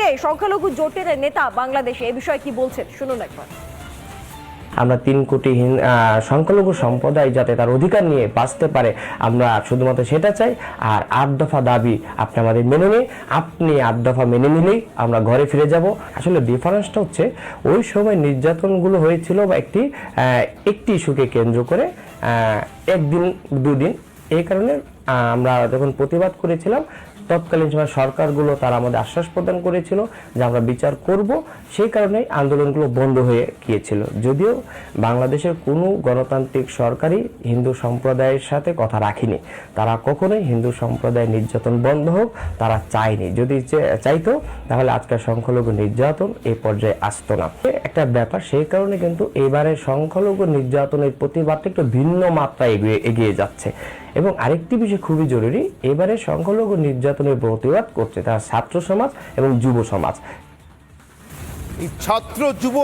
দেয় সংখ্যালঘু জোটের নেতা বাংলাদেশে, এ বিষয়ে কি বলছেন? শুনুন একবার। আমরা তিন কোটি সংখ্যালঘু সম্প্রদায় যাতে তার অধিকার নিয়ে বাঁচতে পারে, আমরা শুধুমাত্র সেটা চাই। আর আট দফা দাবি আপনি আমাদের মেনে নিন। আপনি আট দফা মেনে নিলেই আমরা ঘরে ফিরে যাব। আসলে ডিফারেন্সটা হচ্ছে, ওই সময় নির্যাতনগুলো হয়েছিল বা একটি একটি ইস্যুকে কেন্দ্র করে একদিন, দুদিন। এই কারণে আমরা যখন প্রতিবাদ করেছিলাম তৎকালীন সময় সরকারগুলো তারা আমাদের আশ্বাস প্রদান করেছিল যে আমরা বিচার করব। সেই কারণেই আন্দোলনগুলো বন্ধ হয়ে গিয়েছিল। যদিও বাংলাদেশের কোনো গণতান্ত্রিক সরকারই হিন্দু সম্প্রদায়ের সাথে কথা রাখিনি। তারা কখনোই হিন্দু সম্প্রদায়ের নির্যাতন বন্ধ হোক, তারা চায়নি। যদি চাইতো, তাহলে আজকের সংখ্যালঘু নির্যাতন এই পর্যায়ে আসতো না। একটা ব্যাপার, সেই কারণে কিন্তু এবারে সংখ্যালঘু নির্যাতনের প্রতিবাদটা একটু ভিন্ন মাত্রায় এগিয়ে এগিয়ে যাচ্ছে। এবং আরেকটি বিষয় খুবই জরুরি, এবারে সংখ্যালঘু নির্যাতনের প্রতিবাদ করছে তারা ছাত্র সমাজ এবং যুব সমাজ। ছাত্র, যুব